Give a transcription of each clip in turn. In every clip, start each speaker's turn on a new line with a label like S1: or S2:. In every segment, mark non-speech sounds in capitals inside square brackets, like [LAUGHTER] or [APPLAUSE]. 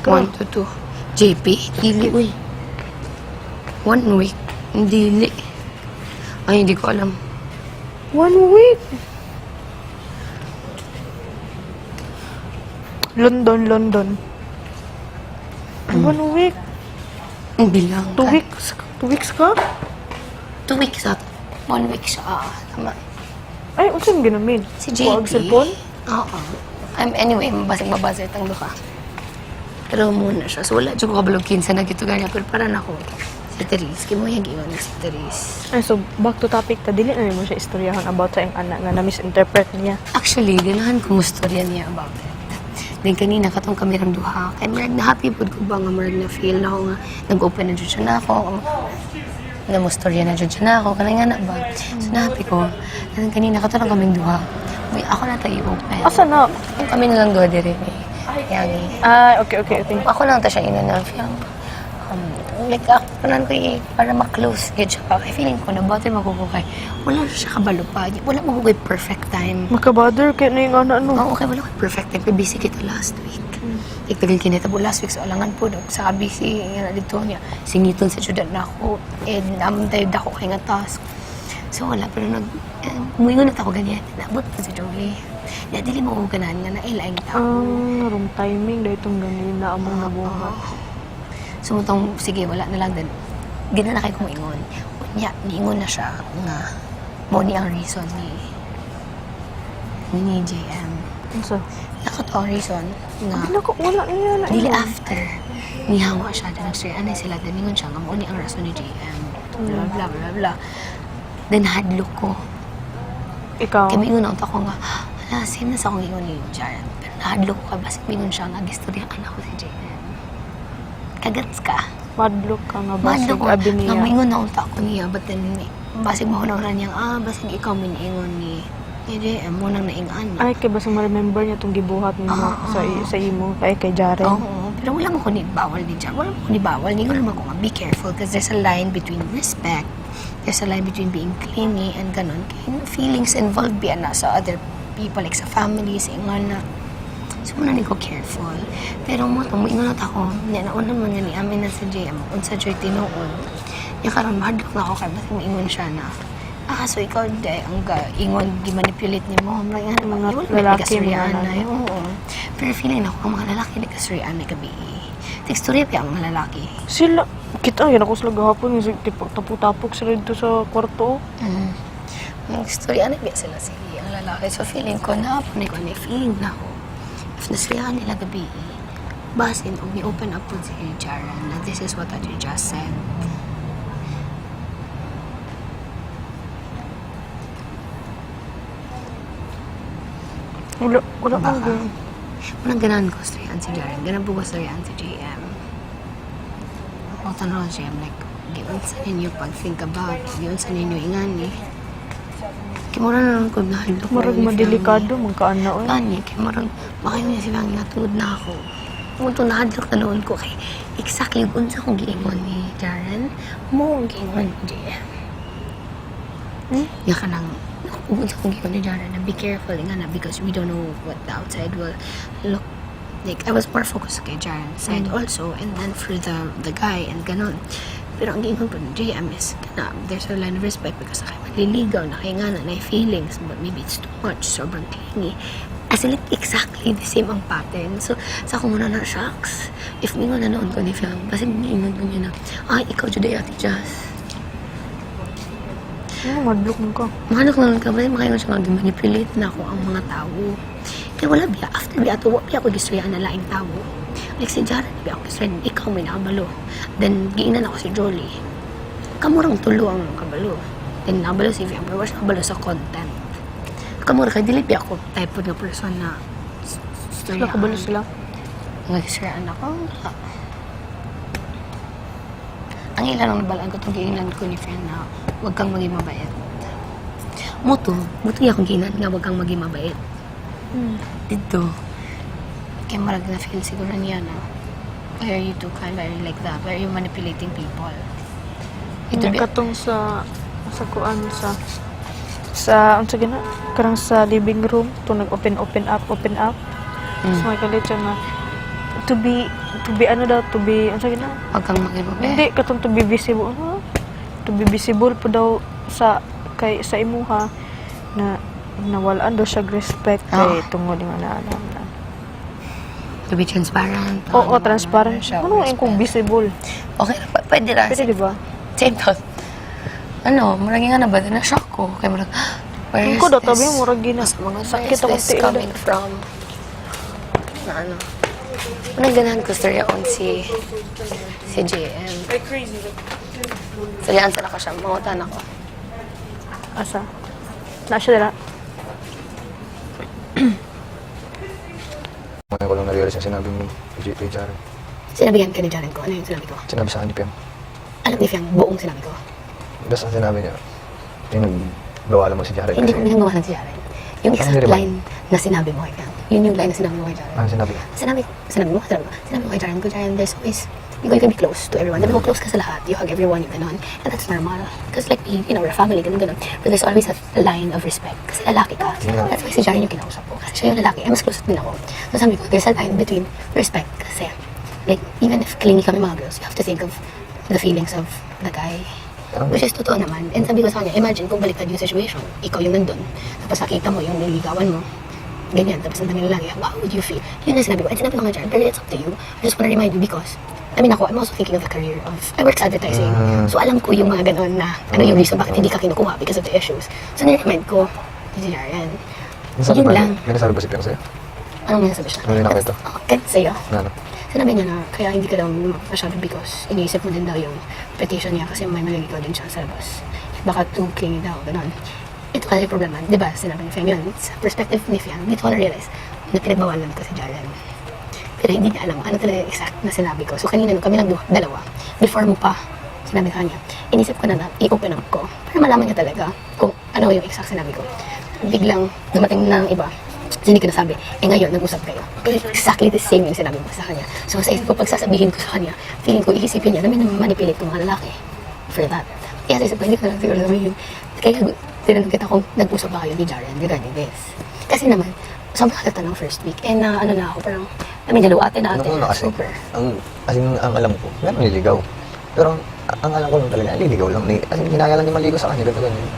S1: ka.
S2: One to two. JP? Dili, uy. One week. Dili. Ay, hindi ko alam.
S1: One week. London, London. One week.
S2: Hindi lang.
S1: Two weeks. Two weeks ka?
S2: Two weeks at one week siya. Ah, tama.
S1: Ay, unsan ginamin?
S2: Si JP.
S1: cellphone?
S2: Oo. Um, anyway, mabasig mabasig ang duka. Pero muna siya. So, wala dyan ko kabalog kinsa na gito ganyan. Pero parang ako, si Therese. Kimo yung iwan si Therese.
S1: Ay, so back to topic ta dili na mo siya istoryahan about sa iyang anak nga na misinterpret niya.
S2: Actually, ganahan ko mo storya niya about it. Then kanina, katong kami ram duha. Kaya marag na happy po ko ba nga marag na feel na ako nga nag-open na dyan na ako. Na mo storya na dyan na ako. Kanay nga na ba? So na happy ko. Then kanina, katong kaming duha. Uy, ako na tayo open.
S1: Asa na?
S2: Kami na lang duha dire eh. Yang,
S1: Ay, okay, okay, okay.
S2: ako lang ta siya inanap. Um, like, ako lang ko eh, para ma-close yun siya. Kaya feeling ko na bother magkukukay. Wala siya kabalo pa. Wala magkukay perfect time.
S1: Makabother kay na yung anak no.
S2: Oo, okay, wala ko perfect time. Pero busy kita last week. Mm. Iktagal kinita po last week. So, alangan po. Dok. Sa busy, nga na dito niya. Singiton sa syudad na ako. And naman tayo dako kay nga task. So, wala. Pero nag... Eh, Muingon na ako ganyan. Naabot pa si Jolie. Ya, dili mo ganahan nga na ilaing tao.
S1: Ang wrong timing dahil itong ganin na among nabuhat.
S2: So, mutong, sige, wala na lang din. Gina na kayo kumingon. Unya, niingon na siya nga mo ni ang reason ni ni JM.
S1: Unsa?
S2: Nakato ang reason nga
S1: Dili ko wala niya na.
S2: Dili after. Nihawa siya. Then nag-share anay sila. Then ningon siya nga mo ni ang rason ni JM. Blah, blah, blah, blah. Then hadlock ko.
S1: Ikaw.
S2: Kaya mingon na ko nga, wala, same na sa akong ingon ni Jared. Pero nahadlock ko ka. Basig mingon siya nga, gistorya ka na ako si JM. Kagats ka.
S1: Madlock ka nga basig
S2: Madlock ko.
S1: abi
S2: Nga
S1: niya.
S2: mingon na unta ko niya. But then, basig mahunaw niya, ah, basig ikaw miniingon ni ni JM. Mo nang naingan.
S1: Ay, kay basig ma-remember niya itong gibuhat niya
S2: Oo.
S1: sa, sa imo. Ay, kay Jaren.
S2: Oo, pero wala mo ko ni bawal ni Jan. Wala mo ko ni bawal. Hindi ko naman ko nga, be careful because there's a line between respect, there's a line between being clingy and ganun. Kaya feelings involved biya na sa other people, like sa family, sa iyong anak. So, muna ni ko careful. Pero mo, tamo, ingon na ako, niya nauna man nga ni amin na sa JM, unsa joy tinuon. Yung karon mahadlok na ako kay basig maingon siya na, ah, so ikaw, day, ang ga, ingon, gimanipulate ni mo. Ano,
S1: Mga lalaki,
S2: may
S1: mga
S2: kasurian na,
S1: lalaki.
S2: oo. Pero feeling ako, ang mga lalaki na kasurian na gabi. Teksturya pa ang mga lalaki.
S1: Sila, kita, yan ako sila gahapon. Yung tapok-tapok sila dito sa kwarto.
S2: Mm. Ang istorya na biya sila si ang lalaki. So feeling ko na po ko na feeling na ako. If naslihan nila gabi, basin o ni-open up po si Jaran na this is what I just said.
S1: Wala, wala kang ganun.
S2: Unang ganahan ko storyan si Jaran. Ganan po ko storyan si JM. O tanong JM like, giyon sa ninyo pag-think about, giyon sa ninyo ingani. Kimura na lang ko na halok.
S1: Marag madelikado, magkaana oy.
S2: Kani, kay marang, baka yun yung silang natulog na ako. Kung ito nahadlok na noon ko, kay exactly kung sa kong giingon ni Jaren, mo ang giingon JM.
S1: Hmm?
S2: Yan ka nang, kung sa kong giingon ni Jaren, na be careful nga na because we don't know what the outside will look like. I was more focused kay Jaren side
S1: Mm.
S2: also, and then for the the guy and ganon. Pero ang giingon po ni JM is, kana, there's a line of respect because ako maliligaw na kaya nga na na feelings, but maybe it's too much, sobrang clingy. As in, like, exactly the same ang pattern. So, sa ako muna na, shocks. If mingo na noon ko ni Fiang, kasi mingon ko niya na, ay, ikaw, Juday, Ate Jazz.
S1: Ano, madlock mo ka.
S2: Mahanap ko lang ka, ba makayon siya nga, manipulate na ako ang mga tao. Kaya wala biya, after biya, to, biya ako gistorya na laing tao. Like si Jared, biya ako gistorya, ikaw may nakabalo. Then, giinan ako si Jolie. Kamurang tulo ang kabalo. Then, nakabalo si was nakabalo sa content. Kamura kay dili biya ako type of na person na
S1: Sila kabalo sila.
S2: Nga ako, wala. Ang ilan ang nabalaan ko itong giinan ko ni Fiang na huwag kang maging mabait. Muto, muto yung akong ginan nga huwag kang maging mabait.
S1: Hmm.
S2: Dito. Kaya marag na feel siguro niya na why are you too kind, why are you like that, why are you manipulating people? Ito bi-
S1: katong sa sa kuan sa sa ang sa gina karang sa living room to nag open open up open up
S2: Mm.
S1: so may kalit siya na to be to be ano daw, to be, ano sa gina?
S2: Huwag kang mag-ibabe.
S1: Hindi, katong to be visible. Ano? To be visible po daw sa kay sa imuha na nawalaan daw siya respect kay
S2: Ah.
S1: tungod yung ano ano. Ano.
S2: To be transparent.
S1: Oo,
S2: ano,
S1: transparent.
S2: siya,
S1: Ano yung kung visible?
S2: Okay, p- pwede ra.
S1: Pwede, di ba?
S2: Same thought. Ano, murag nga na ba? Na-shock ko. Kaya murag, [GASPS] where
S1: Ang
S2: is
S1: ko daw,
S2: this?
S1: tabi mo, murag gina.
S2: Mas mga
S1: Sakit
S2: where
S1: ako
S2: is this
S1: tiil.
S2: coming from? Na ano? Unang ganahan ko story on si si JM.
S1: Like crazy.
S2: Salihan sila ko siya. Mangutan ako.
S1: Asa? Na siya dira.
S3: Na-realize yung sinabi mo kay kay Jaren.
S2: Sinabihan ka ni Jaren ko. Ano yung sinabi ko?
S3: Sinabi sa akin ni Piang.
S2: Alam ni Fiang, buong sinabi ko.
S3: Basta ang sinabi niya, yung nagbawalan mo si Jaren
S2: Hindi ko ginagawa ng si Jaren. Yung exact line na sinabi mo kay Fiang. Yun yung line na sinabi mo kay Jaren.
S3: Ano sinabi?
S2: Sinabi, sinabi mo, sinabi mo, sinabi mo kay Jaren ko, Jaren, there's always, you can be close to everyone. Sabi ko, close ka sa lahat. You hug everyone, yung ganon. And that's normal. Because like, you know, we're a family, ganun, ganun. But there's always a line of respect. Kasi lalaki ka.
S3: Yeah.
S2: That's why si Jaren yung kinausap ko. Kasi siya yung lalaki. Eh, mas close din ako. So sabi ko, there's a line between respect. Kasi, like, even if clingy kami mga girls, you have to think of the feelings of the guy. Which is totoo naman. And sabi ko sa kanya, imagine kung baliktad yung situation. Ikaw yung nandun. Tapos nakita mo yung nililigawan mo. Ganyan. Tapos nandang lalaki. How would you feel? Yun ang sinabi ko. And sinabi ko nga dyan, pero it's up to you. I just wanna remind you because I mean ako, I'm also thinking of the career of, I work sa advertising.
S3: Mm.
S2: So alam ko yung mga ganon na, ano yung reason bakit hindi ka kinukuha because of the issues. So niremind ko, si Jarian.
S3: Nasabi
S2: Yun
S3: ba,
S2: lang.
S3: may nasabi ba si Piang sa'yo?
S2: Anong may nasabi siya?
S3: Ano yung nakita?
S2: Oh, kahit sa'yo.
S3: Na ano?
S2: Sinabi niya na kaya hindi ka daw masyado because iniisip mo din daw yung petition niya kasi may maliligaw din siya sa labas. Baka too clingy daw, ganun. Ito kasi problema, di ba? Sinabi ni Fiang yun. Sa perspective ni Fiang, dito ko na-realize na pinagbawalan ko si Jaren. Pero hindi niya alam ano talaga exact na sinabi ko. So kanina nung kami lang dalawa, before mo pa sinabi ka niya, inisip ko na na i-open up ko para malaman niya talaga kung ano yung exact sinabi ko. Biglang dumating ng iba, So, hindi ko nasabi. Eh ngayon, nag-usap kayo. Pero exactly the same yung sinabi ko sa kanya. So sa isip ko, pag sasabihin ko sa kanya, feeling ko, iisipin niya na may manipulate ko mga lalaki for that. Kaya sa isip ko, hindi ko na siguro sabihin. Kaya tinanong kita kung nag-usap ba kayo ni Jaren regarding this. Kasi naman, sobrang halata ng first week. And na ano na ako, parang, I mean, dalawa ate na ate.
S3: Nung una kasi,
S2: Super.
S3: ang, as in, ang alam ko, meron nililigaw. Pero ang, ang alam ko lang talaga, nililigaw lang. Ni, as in, hinaya lang niya maligo sa kanya, ganito ganyan.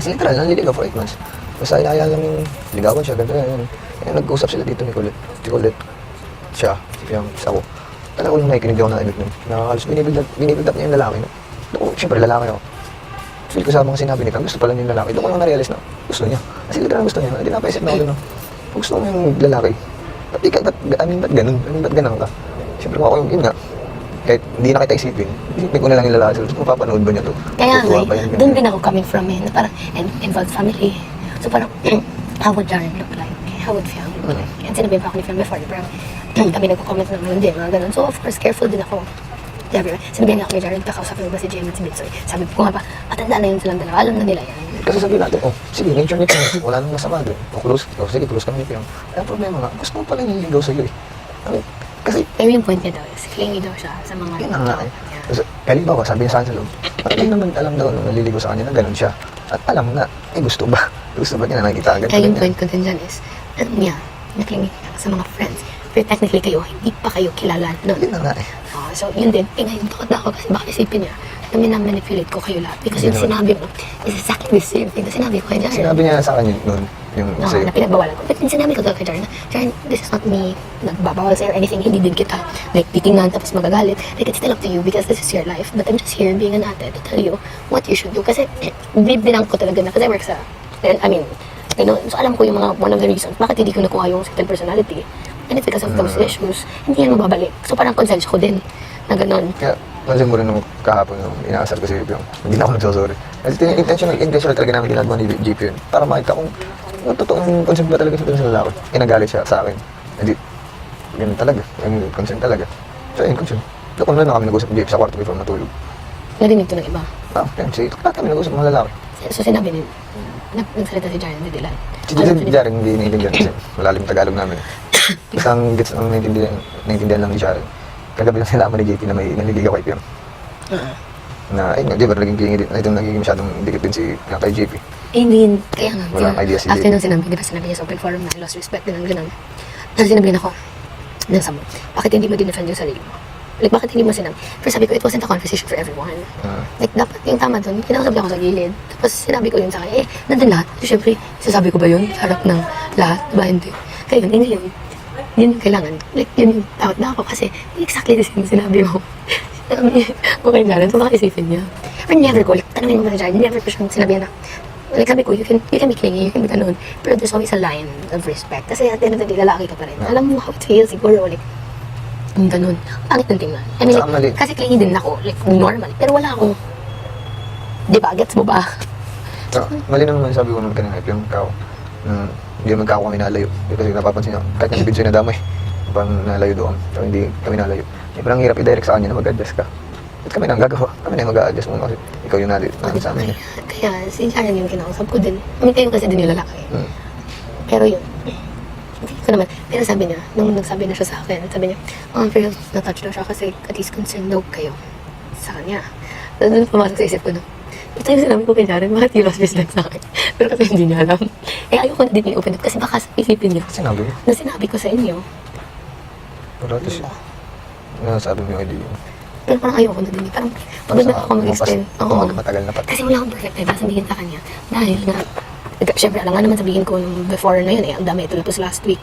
S3: Kasi literal, naliligaw for 8 months. Basta hinaya lang yung ligawan siya, ganito ganyan. Eh, nag-usap sila dito ni Colette. Si Colette, siya, si Piang, sa ako. Talaga ko nung nakikinig ako na ibig nun. Nakakalos, binibuild up, binibuild up niya yung lalaki. No? Siyempre lalaki ako. Feel ko sa mga sinabi ni Kang, gusto pala niya yung lalaki. Doon ko lang na-realize na gusto niya. Kasi literal gusto niya. Hindi napaisip na ako doon. Kung gusto mo yung lalaki, ba't di ka, ba't, I mean, ba't ganun? I mean, ba't ganun ka? Siyempre kung ako yung, yun nga, kahit hindi na kita isipin, isipin ko na lang yung lalaki. So, kung papanood ba niya to?
S2: Kaya nga, eh, doon din ako coming from eh, na parang involved family. So parang, [CLEARS THROAT] how would Jaren look like? How would Fiang look like? And sinabi pa ako ni Fiang before, parang [CLEARS THROAT] kami nagko-comment na naman din, mga ganun. So of course, careful din ako. Sabi, sinabi niya ako ni Jaren, kakausapin mo ba si Jem at si Bitsoy? Sabi ko nga ba, matanda na yun silang dalawa, alam na nila yan.
S3: Kasi sabihin natin, oh, sige, nature niya Piang, wala nang masama doon. O close, oh, sige, close kami ni. Ang problema nga, gusto mo pala nililigaw sa'yo eh. Mean, kasi,
S2: Pero yung point niya daw is, clingy daw siya sa mga
S3: yun na nga eh. Kasi, ba sabi niya sa akin sa loob, hindi naman alam daw nung naliligaw sa kanya na ganun siya. At alam na, eh gusto ba? [LAUGHS] Gusto ba niya na nakikita agad?
S2: Kaya yung
S3: Ganyan.
S2: point ko din dyan is, alam niya, naklingi ka sa mga friends. Pero technically kayo, hindi pa kayo kilala noon.
S3: Yun na nga eh.
S2: So, yun din. Ngayon, takot na ako kasi baka isipin niya na minamanipulate ko kayo lahat. Because yung sinabi mo is exactly the same thing na sinabi ko kay Jaren.
S3: Sinabi niya sa akin noon, yung
S2: No,
S3: sa'yo.
S2: na pinagbawalan ko. But yung sinabi ko kay Jaren, Jaren, this is not me nagbabawal sa'yo or anything. Hindi din kita like titingnan tapos magagalit. Like, it's still up to you because this is your life. But I'm just here being an ate to tell you what you should do. Kasi, eh, binang ko talaga na kasi I work sa, I mean, you know, so alam ko yung mga one of the reasons bakit hindi ko nakuha yung certain personality. And it's because of those
S3: Mm.
S2: issues. Hindi yan mababalik. So parang konsensya ko din na ganun.
S3: Kaya, pansin mo rin nung kahapon nung inaasar ko si Piong, hindi na ako nagsasorry. Kasi tin- intentional, intentional talaga namin ginagawa ni JP yun. Para makita kung kung totoong concern ba talaga siya dun sa lalaki. Eh, nagalit siya sa akin. Hindi, ganun talaga. Yung concern talaga. So, yun, concern. Doon ko na kami nag-usap ni JP sa kwarto before matulog.
S2: Narinig to ng iba.
S3: Ah, sige, lahat kami nag-usap mga lalaki.
S2: So sinabi ni, nag nagsalita si Jaren na Dilan.
S3: Si Jared, Jared hindi naiintindihan kasi [COUGHS] malalim Tagalog namin. Basta ang gets ang naiintindihan, naiintindihan lang ni Jared. Kagabi lang nalaman ni JP na may naliligaw kay.
S2: Uh-huh.
S3: Na, ayun nga, di ba, naging klingi din. Ito naging masyadong dikit din si nga kay JP.
S2: Eh, hindi, kaya nga.
S3: Walang
S2: kaya-
S3: idea si
S2: After nung sinabi, di ba sinabi niya sa open forum na I lost respect, ganun, ganun. Tapos sinabi niya ako, nasa mo, bakit hindi mo dinefend yung sarili mo? Like, bakit hindi mo sinabi? Pero sabi ko, it wasn't a conversation for everyone.
S3: Ah.
S2: Like, dapat yung tama doon, kinakasabi ako sa gilid. Tapos sinabi ko yun sa kanya, eh, nandun lahat. So, syempre, sasabi ko ba yun? Sa harap ng lahat? Diba, hindi. Kaya yun, eh, ngayon, yun kailangan. Like, yun yung takot na ako kasi exactly the same sinabi mo. Sinabi ko kay Jared, so baka isipin niya. Pero never ko, like, tanongin mo na Jared, never ko siyang sinabi na, like, sabi ko, you can, you can be clingy, you can be ganun. Pero there's always a line of respect. Kasi at the end of the day, lalaki ka pa rin. Alam mo how it feels, siguro, like, yung ganun. Pangit ng tingnan. I mean,
S3: Saka mali.
S2: like, kasi clingy din ako, like, normal. Pero wala akong, di ba, gets mo ba?
S3: So, mali na naman sabi ko naman kanina, yung kao, na hindi naman kao kami nalayo. Eh, Kasi napapansin niya, kahit yung video na damay, parang nalayo doon. Pero hindi kami nalayo. Eh, parang hirap i-direct sa kanya na mag-adjust ka. At kami na ang gagawa. Kami na yung mag-a-adjust mo kasi ikaw yung nalayo namin sa amin. eh. [LAUGHS]
S2: Kaya, si Sharon yung kinausap ko din. I mean, kayo kasi din yung lalaki.
S3: Hmm.
S2: Pero yun, hindi ko naman. Pero sabi niya, nung nagsabi na siya sa akin, sabi niya, oh, pero na-touch daw siya kasi at least concerned daw kayo sa kanya. Doon pumasok sa isip ko, no? Ito yung sinabi ko kay Jaren, bakit yung lost business sa akin? Pero kasi hindi niya alam. Eh, ayoko na din i-open up kasi baka isipin niya
S3: Sinabi mo.
S2: na sinabi ko sa inyo.
S3: Pero at least, nasabi mo yung idea.
S2: Pero parang ayoko na din. eh. Parang pagod na ako mag-explain. Oo, na.
S3: matagal na pa.
S2: Kasi wala akong perfect time sabihin sa kanya. Dahil nga, nag- syempre, alam nga naman sabihin ko nung before na yun, eh, ang dami ito tapos last week.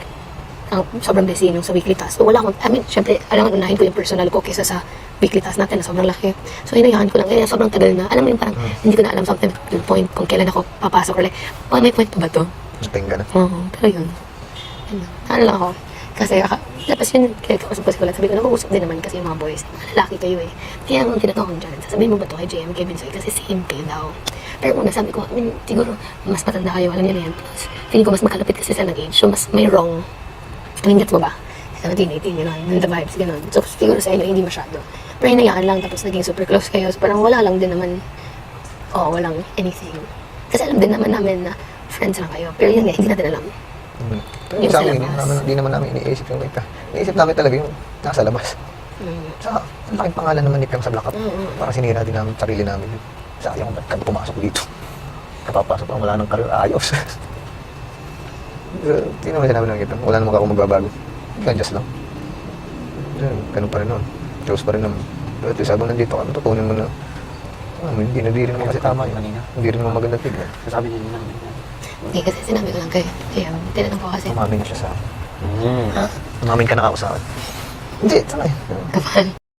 S2: Ang sobrang busy nung sa weekly task. So, wala akong, I mean, syempre, alam nga, unahin ko yung personal ko kaysa sa weekly task natin na sobrang laki. So, inayahan ko lang. Kaya sobrang tagal na. Alam mo yung parang, hindi ko na alam sometimes yung point kung kailan ako papasok or like, oh, may point pa ba to?
S3: Tingga na.
S2: Oo, pero yun. Lang. Ano lang ako. Kasi, aka, tapos yun, kaya kausap ko sila, sabi ko, nag-uusap din naman kasi yung mga boys, lalaki kayo eh. Kaya ang tinatawag ko dyan, sasabihin mo ba to kay JM, kay Binsoy, kasi same kayo daw. Pero una sabi ko, I mean, siguro, mas matanda kayo, alam niyo na yan. Plus, feeling ko mas makalapit kasi sa nag-age, so mas may wrong. I mean, gets mo ba? 17, 18, gano'n, yun the vibes, gano'n. So, siguro sa inyo, hindi masyado. Pero hinayaan lang, tapos naging super close kayo, so parang wala lang din naman, oh, walang anything. Kasi alam din naman namin na friends lang kayo. Pero yun nga, hindi natin alam.
S3: Hmm. Pero
S2: Yung
S3: sa amin, hindi naman, hindi naman namin iniisip yung Nipya. Iniisip namin talaga yung nasa labas.
S2: Mm.
S3: Saka, ang laking pangalan naman Nipyang sa Black Up.
S2: Mm, mm.
S3: Parang sinira din namin sarili namin. Sayang, ba't kami pumasok dito? Kapapasok pa, wala nang career, ayos. [LAUGHS] Hindi naman sinabi ng Nipyang. Wala naman ako magbabago. Ganyan lang. Yun, Ganun pa rin nun. Close pa rin naman. Pero at least habang nandito kami, tutunin mo na Ah, hindi na di rin naman kasi tama yun. Hindi rin naman magandang tignan.
S4: Sabi niya naman.
S2: Hindi, kasi sinabi ko lang kay Kaya, tinanong ko kasi,
S3: Umamin siya sa akin.
S4: Mm.
S2: ha?
S3: Umamin ka na ako sa akin. Hindi, sana yun.
S2: Kapal.